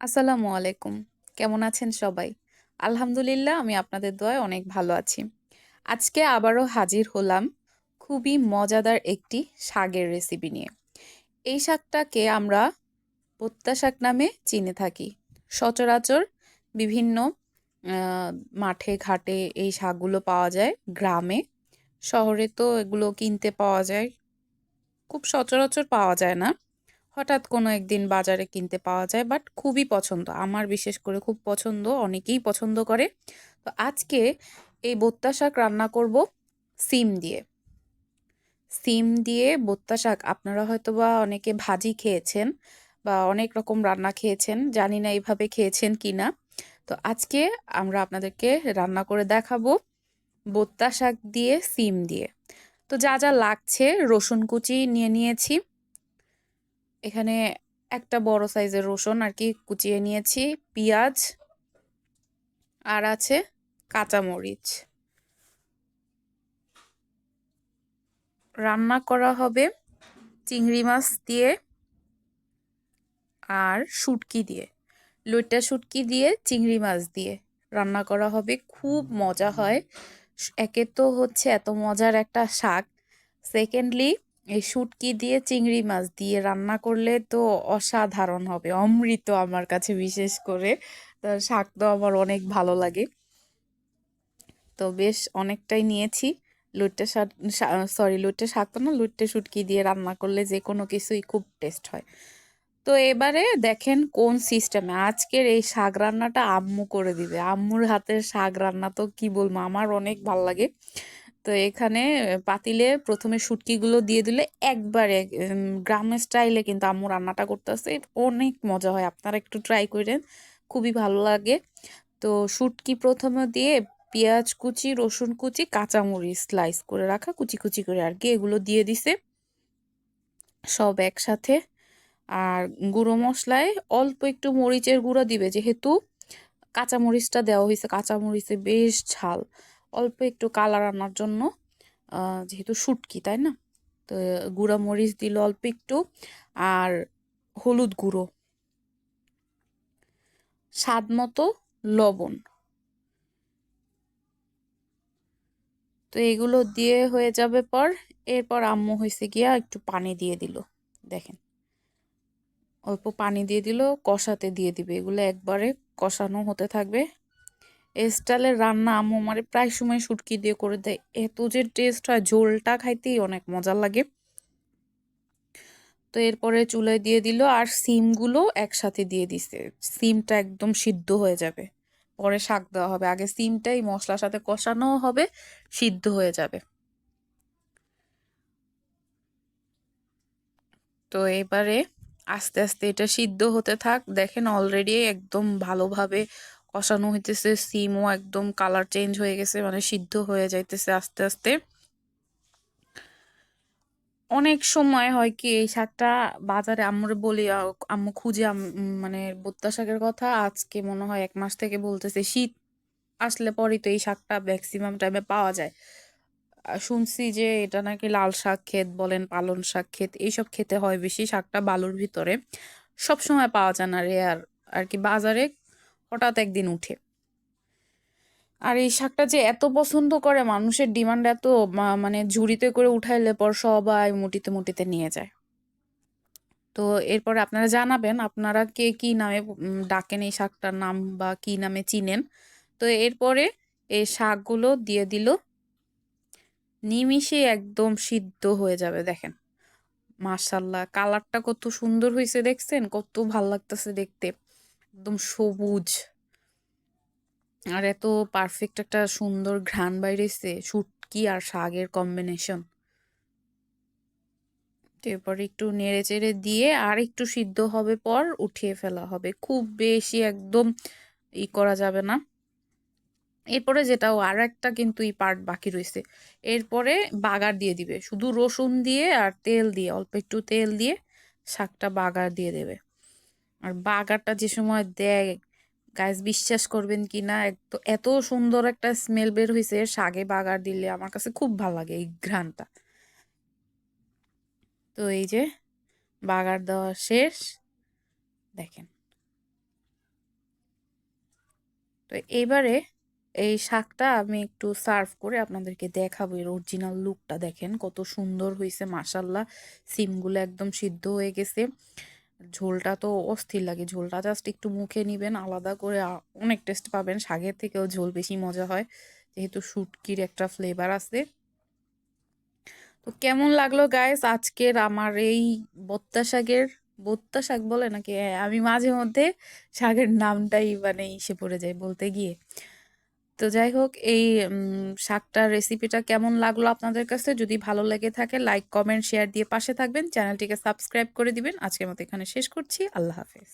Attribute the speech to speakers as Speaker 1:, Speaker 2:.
Speaker 1: আসসালামু আলাইকুম। কেমন আছেন সবাই? আলহামদুলিল্লাহ, আমি আপনাদের দোয়ায় অনেক ভালো আছি। আজকে আবারও হাজির হলাম খুবই মজাদার একটি শাকের রেসিপি নিয়ে। এই শাকটাকে আমরা পত্তা শাক নামে চিনে থাকি। সচরাচর বিভিন্ন মাঠে, ঘাটে এই শাকগুলো পাওয়া যায়, গ্রামে। শহরে তো এগুলো কিনতে পাওয়া যায়। খুব সচরাচর পাওয়া যায় না। হঠাৎ কোনো একদিন বাজারে কিনতে পাওয়া যায় বাট খুবই পছন্দ। আমার বিশেষ করে খুব পছন্দ, অনেকেই পছন্দ করে। তো আজকে এই বোত্তা শাক রান্না করব সিম দিয়ে। সিম দিয়ে বোত্তা শাক আপনারা হয়তো বা অনেকে ভাজি খেয়েছেন বা অনেক রকম রান্না খেয়েছেন, জানি না এইভাবে খেয়েছেন কি না তো আজকে আমরা আপনাদেরকে রান্না করে দেখাবো বোত্তা শাক দিয়ে সিম দিয়ে। তো যা যা লাগছে রসুন কুচি নিয়ে নিয়েছি। এখানে একটা বড় সাইজের রসুন আর কি কুচিয়ে নিয়েছি, পেঁয়াজ আর আছে কাঁচামরিচ। রান্না করা হবে চিংড়ি মাছ দিয়ে আর শুটকি দিয়ে। লইটা শুটকি দিয়ে, চিংড়ি মাছ দিয়ে রান্না করা হবে। খুব মজা হয়। একে তো হচ্ছে এত মজার একটা শাক। সেকেন্ডলি এই শুটকি দিয়ে চিংড়ি মাছ দিয়ে রান্না করলে তো অসাধারণ হবে, অমৃত আমার কাছে বিশেষ করে। শাক তো আমার অনেক ভালো লাগে। তো বেশ অনেকটাই নিয়েছি। লুটে শাক সরি লুটে শাক তো না, লুটে শুটকি দিয়ে রান্না করলে যে কোনো কিছুই খুব টেস্ট হয়। তো এবারে দেখেন কোন সিস্টেমে আজকের এই শাক রান্নাটা আম্মু করে দিবে। আম্মুর হাতের শাক রান্না তো কি বলব, আমার অনেক ভালো লাগে। তো এখানে পাতিলে প্রথমে শুটকিগুলো দিয়ে দিলে একবারে গ্রামের স্টাইলে কিন্তু আম্মু রান্নাটা করতে করতেছে অনেক মজা হয়, আপনারা একটু ট্রাই করেন, খুবই ভালো লাগে। তো শুটকি প্রথমে দিয়ে পেঁয়াজ কুচি, রসুন কুচি, কাঁচামরিচ স্লাইস করে রাখা, কুচি কুচি করে আর কি এগুলো দিয়ে দিছে। সব একসাথে। আর গুঁড়ো মশলায় অল্প একটু মরিচের গুঁড়ো দিবে, যেহেতু কাঁচামরিচটা দেওয়া হয়েছে, কাঁচামরিচে বেশ ঝাল। অল্প একটু কালার আনার জন্য যেহেতু শুটকি, তাই না? তো গুঁড়া মরিচ দিল অল্প একটু আর হলুদ গুঁড়ো। স্বাদ মতো লবণ। তো এগুলো দিয়ে হয়ে যাবে পর, এরপর আম্মু হয়েছে গিয়া একটু পানি দিয়ে দিল, দেখেন। অল্প পানি দিয়ে দিল, কষাতে দিয়ে দিবে। এগুলো একবারে কষানো হতে থাকবে। স্টাইলের রান্না আম্মু আমারে প্রায় সময় শুটকি দিয়ে করে দেয়। এত যে টেস্ট হয়, ঝোলটা খাইতেই অনেক মজা লাগে। তো এরপরে চুলায় দিয়ে দিল আর সিমগুলো একসাথে দিয়ে দিছে। সিমটা একদম সিদ্ধ হয়ে যাবে। পরে শাক দেওয়া হবে। আগে সিমটাই মশলার সাথে কষানো হবে, সিদ্ধ হয়ে যাবে। তো এবারে আস্তে আস্তে এটা সিদ্ধ হতে থাক। দেখেন অলরেডি একদম ভালোভাবে কষানো হইতেছে, সিমও একদম কালার চেঞ্জ হয়ে গেছে মানে সিদ্ধ হয়ে যাইতেছে আস্তে আস্তে। অনেক সময় হয় কি, এই শাকটা বাজারে আমরা বলি আম্মু খুঁজে মানে বোত্তা শাকের কথা, আজকে মনে হয় এক মাস থেকে বলতেছে, শীত আসলে পরই তো এই শাকটা ম্যাক্সিমাম টাইমে পাওয়া যায়। শুনছি যে এটা নাকি লাল শাক ক্ষেত বলেন পালন শাক ক্ষেত, এইসব খেতে হয় বেশি, শাকটা বালুর ভিতরে। সব সময় পাওয়া যায় না রেয়ার আর কি বাজারে হঠাৎ একদিন উঠে। আর এই শাকটা যে এত পছন্দ করে, মানুষের ডিমান্ড এত মানে ঝুড়িতে করে উঠাইলে পর সবাই মুটিতে মুটিতে নিয়ে যায়। তো এরপর আপনারা জানাবেন, আপনারা কে কি নামে ডাকেন এই শাকটার নাম বা কি নামে চিনেন। তো এরপরে এই শাকগুলো দিয়ে দিল। নিমিষে একদম সিদ্ধ হয়ে যাবে, দেখেন। মার্শাল্লাহ কালারটা কত সুন্দর হয়েছে দেখছেন? কত ভালো লাগতেছে দেখতে। একদম সবুজ। আর এত পারফেক্ট একটা সুন্দর ঘ্রাণ বাইরেছে শুটকি আর শাগের কম্বিনেশন এরপর একটু নেড়ে চেড়ে দিয়ে আর একটু সিদ্ধ হবে পর উঠিয়ে ফেলা হবে। খুব বেশি একদম ই করা যাবে না। এরপরে যেটাও আর একটা কিন্তু এই পার্ট বাকি রয়েছে। এরপরে বাগার দিয়ে দিবে। শুধু রসুন দিয়ে আর তেল দিয়ে, অল্প একটু তেল দিয়ে শাকটা বাগার দিয়ে দেবে। আর বাগারটা যে সময় দেয় গাছ বিশ্বাস করবেন কি না, এত সুন্দর একটা স্মেল বের হয়েছে শাগে বাগার দিলে আমার কাছে খুব ভালো লাগে এই ঘ্রাণটা। তো এই যে, বাগার দেওয়া শেষ, দেখেন। তো এবারে এই শাকটা আমি একটু সার্ভ করে আপনাদেরকে দেখাবো, এর অরিজিনাল লুকটা দেখেন, কত সুন্দর হয়েছে মাসাল্লাহ সিমগুলো একদম সিদ্ধ হয়ে গেছে। ঝোলটা তো অস্থির লাগে। ঝোলটা জাস্ট একটু মুখে নিবেন আলাদা করে অনেক টেস্ট পাবেন। শাকের থেকেও ঝোল বেশি মজা হয়। যেহেতু শুটকির একটা ফ্লেভার আছে। তো কেমন লাগল গাইস আজকের আমার এই বত্তা শাকের বত্তা শাক বলে নাকি? হ্যাঁ, আমি মাঝে মধ্যে শাকের নামটাই মানে ইসে পড়ে যাই বলতে গিয়ে। তো যাই হোক, এই শাকটার রেসিপিটা কেমন লাগল আপনাদের কাছে? যদি ভালো লেগে থাকে লাইক কমেন্ট শেয়ার দিয়ে পাশে থাকবেন। চ্যানেলটিকে সাবস্ক্রাইব করে দিবেন। আজকের মতো এখানে শেষ করছি। আল্লাহ হাফেজ।